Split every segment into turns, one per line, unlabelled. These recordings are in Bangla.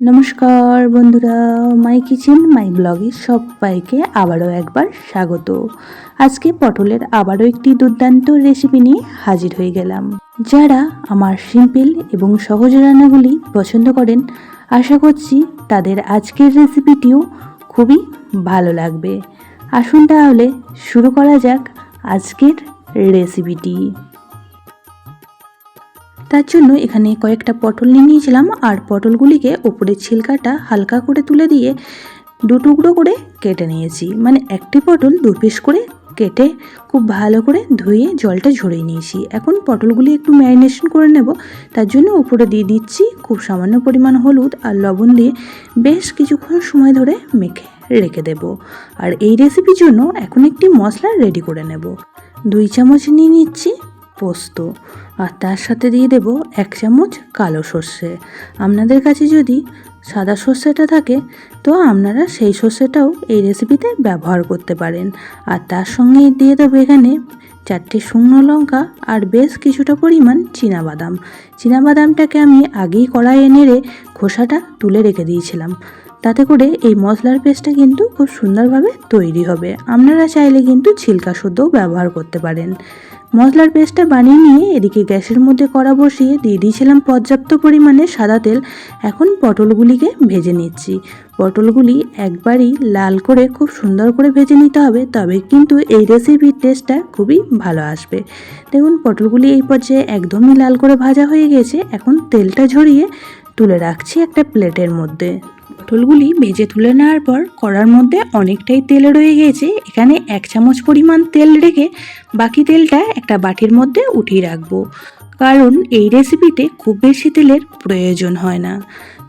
নমস্কার বন্ধুরা মাই কিচেন মাই ব্লগে সবাইকে আবারও একবার স্বাগত। আজকে পটলের আবারও একটি দুর্দান্ত রেসিপি নিয়ে হাজির হয়ে গেলাম। যারা আমার সিম্পল এবং সহজ রান্নাগুলি পছন্দ করেন, আশা করছি তাদের আজকের রেসিপিটিও খুবই ভালো লাগবে। আসুন তাহলে শুরু করা যাক আজকের রেসিপিটি তার জন্য এখানে কয়েকটা পটল নিয়ে নিয়েছিলাম, আর পটলগুলিকে ওপরের ছিলকাটা হালকা করে তুলে দিয়ে দু টুকরো করে কেটে নিয়েছি। মানে একটি পটল দু পিস করে কেটে খুব ভালো করে ধুয়ে জলটা ঝরিয়ে নিয়েছি। এখন পটলগুলি একটু ম্যারিনেশন করে নেব। তার জন্য উপরে দিয়ে দিচ্ছি খুব সামান্য পরিমাণ হলুদ আর লবণ দিয়ে বেশ কিছুক্ষণ সময় ধরে মেখে রেখে দেব। আর এই রেসিপির জন্য এখন একটি মশলা রেডি করে নেব। দুই চামচ নিয়ে নিচ্ছি পোস্ত। আর তার সাথে দিয়ে দেব এক চামচ কালো সর্ষে। আপনাদের কাছে যদি সাদা সর্ষেটা থাকে, তো আপনারা সেই সর্ষেটাও এই রেসিপিতে ব্যবহার করতে পারেন। আর তার সঙ্গে দিয়ে দেবো এখানে চারটে শুকনো লঙ্কা আর বেশ কিছুটা পরিমাণ চীনাবাদাম। চীনাবাদামটাকে আমি আগেই কড়াইয়ে নেড়ে খোসাটা তুলে রেখে দিয়েছিলাম। তাতে করে এই মশলার পেস্টটা কিন্তু খুব সুন্দরভাবে তৈরি হবে। আপনারা চাইলে কিন্তু ছিলকা শুদ্ধও ব্যবহার করতে পারেন। মশলার পেস্টটা বানিয়ে নিয়ে এদিকে গ্যাসের মধ্যে কড়া বসিয়ে দিয়ে দিয়েছিলাম পর্যাপ্ত পরিমাণে সাদা তেল। এখন পটলগুলিকে ভেজে নিচ্ছি। পটলগুলি একবারই লাল করে খুব সুন্দর করে ভেজে নিতে হবে, তবে কিন্তু এই রেসিপির টেস্টটা খুবই ভালো আসবে। দেখুন, পটলগুলি এই পর্যায়ে একদমই লাল করে ভাজা হয়ে গেছে। এখন তেলটা ঝরিয়ে তুলে রাখছি একটা প্লেটের মধ্যে। পটলগুলি ভেজে তুলে নেওয়ার পর কড়ার মধ্যে অনেকটাই তেল রয়ে গেছে এখানে এক চামচ পরিমাণ তেল রেখে বাকি তেলটা একটা বাটির মধ্যে উঠিয়ে রাখব। কারণ এই রেসিপিতে খুব বেশি তেলের প্রয়োজন হয় না।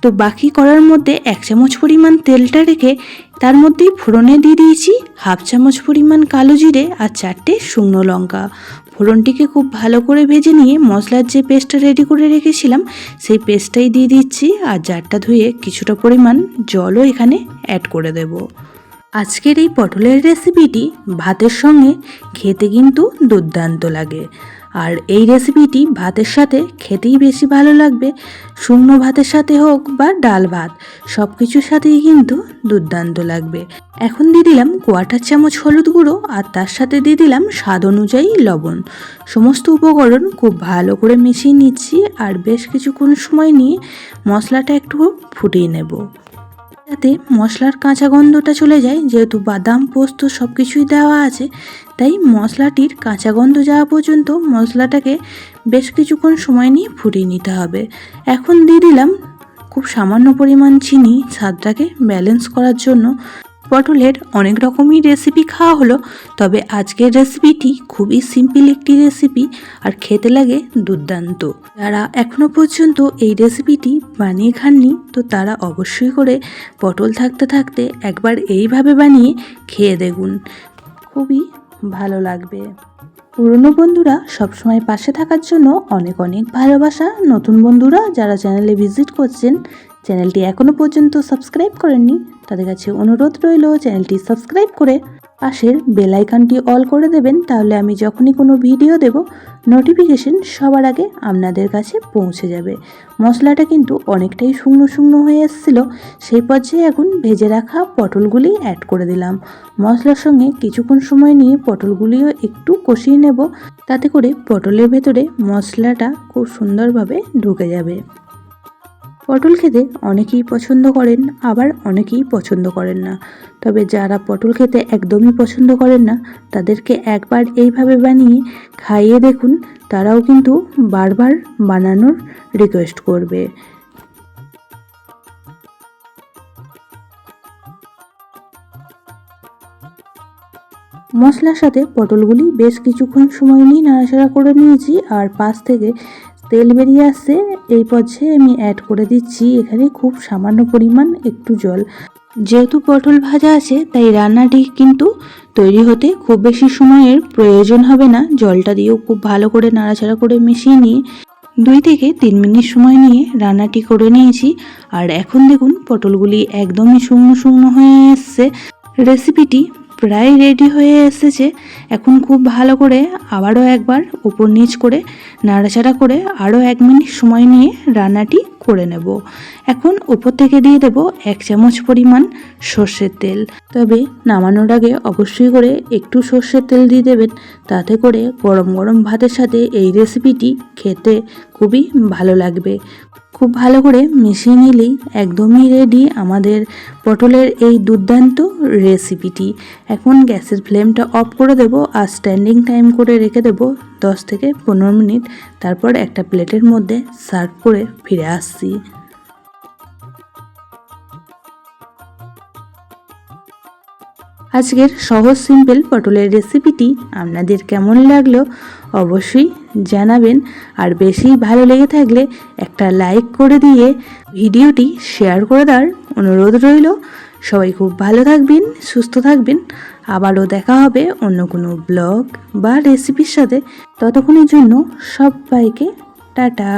তো বাকি কড়ার মধ্যে এক চামচ পরিমাণ তেলটা রেখে তার মধ্যেই ফোড়নে দিয়ে দিয়েছি হাফ চামচ পরিমাণ কালো জিরে আর চারটে শুকনো লঙ্কা। ফোড়নটিকে খুব ভালো করে ভেজে নিয়ে মশলার যে পেস্টটা রেডি করে রেখেছিলাম, সেই পেস্টটাই দিয়ে দিচ্ছি আর জারটা ধুয়ে কিছুটা পরিমাণ জলও এখানে অ্যাড করে দেব। আজকের এই পটলের রেসিপিটি ভাতের সঙ্গে খেতে কিন্তু দুর্দান্ত লাগে। আর এই রেসিপিটি ভাতের সাথে খেতেই বেশি ভালো লাগবে। শুকনো ভাতের সাথে হোক বা ডাল ভাত সব কিছুর সাথেই কিন্তু দুর্দান্ত লাগবে। এখন দিয়ে দিলাম কোয়াটার চামচ হলুদ গুঁড়ো আর তার সাথে দিয়ে দিলাম স্বাদ অনুযায়ী লবণ। সমস্ত উপকরণ খুব ভালো করে মিশিয়ে নিচ্ছি আর বেশ কিছুক্ষণ সময় নিয়ে মশলাটা একটু ফুটিয়ে নেব। যাতে মশলার কাঁচা গন্ধটা চলে যায়, যেহেতু বাদাম, পোস্ত সব কিছুই দেওয়া আছে, তাই মশলাটির কাঁচা গন্ধ যাওয়া পর্যন্ত মশলাটাকে বেশ কিছুক্ষণ সময় নিয়ে ফুটিয়ে নিতে হবে। এখন দিয়ে দিলাম খুব সামান্য পরিমাণ চিনি, স্বাদটাকে ব্যালেন্স করার জন্য পটলের অনেক রকমই রেসিপি খাওয়া হলো, তবে আজকের রেসিপিটি খুবই সিম্পল একটি রেসিপি আর খেতে লাগে দুর্দান্ত। যারা এখনও পর্যন্ত এই রেসিপিটি বানিয়ে খাননি, তো তারা অবশ্যই করে পটল থাকতে থাকতে একবার এইভাবে বানিয়ে খেয়ে দেখুন। খুবই ভালো লাগবে। পুরনো বন্ধুরা সবসময় পাশে থাকার জন্য অনেক অনেক ভালোবাসা। নতুন বন্ধুরা যারা চ্যানেলে ভিজিট করছেন চ্যানেলটি এখনও পর্যন্ত সাবস্ক্রাইব করেননি তাদের কাছে অনুরোধ রইল চ্যানেলটি সাবস্ক্রাইব করে পাশের বেল আইকনটি অল করে দেবেন, তাহলে আমি যখনই কোনো ভিডিও দেব নোটিফিকেশন সবার আগে আপনাদের কাছে পৌঁছে যাবে। মশলাটা কিন্তু অনেকটাই শুকনো শুকনো হয়ে এসেছিল, সেই পর্যায়ে এখন ভেজে রাখা পটলগুলি অ্যাড করে দিলাম। মশলার সঙ্গে কিছুক্ষণ সময় নিয়ে পটলগুলিও একটু কষিয়ে নেব, তাতে করে পটলের ভেতরে মশলাটা খুব সুন্দরভাবে ঢুকে যাবে। পটল খেতে অনেকেই পছন্দ করেন, আবার অনেকেই পছন্দ করেন না। তবে যারা পটল খেতে একদমই পছন্দ করেন না, তাদেরকে একবার এইভাবে বানিয়ে খাইয়ে দেখুন, তারাও কিন্তু বারবার বানানোর রিকোয়েস্ট করবে। মশলার সাথে পটলগুলি বেশ কিছুক্ষণ সময় নিয়ে নাড়াচাড়া করে নিয়েছি, আর পাশ থেকে তেল বেরিয়ে আসছে। এই পর্যায়ে আমি অ্যাড করে দিচ্ছি এখানে খুব সামান্য পরিমাণ একটু জল। যেহেতু পটল ভাজা আছে, তাই রান্নাটি কিন্তু তৈরি হতে খুব বেশি সময়ের প্রয়োজন হবে না। জলটা দিয়েও খুব ভালো করে নাড়াচাড়া করে মিশিয়ে নিয়ে দুই থেকে তিন মিনিট সময় নিয়ে রান্নাটি করে নিয়েছি। আর এখন দেখুন, পটলগুলি একদমই শুকনো শুকনো হয়ে এসছে। রেসিপিটি প্রায় রেডি হয়ে এসেছে এখন খুব ভালো করে আবারও একবার উপর নিচ করে নাড়াচাড়া করে আরও এক মিনিট সময় নিয়ে রান্নাটি করে নেব। এখন উপর থেকে দিয়ে দেব এক চামচ পরিমাণ সর্ষের তেল। তবে নামানোর আগে অবশ্যই করে একটু সর্ষের তেল দিয়ে দেবেন, তাতে করে গরম গরম ভাতের সাথে এই রেসিপিটি খেতে খুবই ভালো লাগবে। খুব ভালো করে মিশিয়ে নিলেই একদমই রেডি আমাদের পটলের এই দুর্দান্ত রেসিপিটি এখন গ্যাসের ফ্লেমটা অফ করে দেব আর স্ট্যান্ডিং টাইম করে রেখে দেব দশ থেকে পনেরো মিনিট। তারপর একটা প্লেটের মধ্যে সার্ভ করে ফিরে আসছি। আজকের সহজ, সিম্পল পটলের রেসিপিটি আপনাদের কেমন লাগল অবশ্যই জানাবেন। আর বেশি ভালো লেগে থাকলে একটা লাইক করে দিয়ে ভিডিওটি শেয়ার করে দেওয়ার অনুরোধ রইল। সবাই খুব ভালো থাকবেন, সুস্থ থাকবেন। আবারও দেখা হবে অন্য কোনো ব্লগ বা রেসিপির সাথে। ততক্ষণের জন্য সবাইকে টাটা।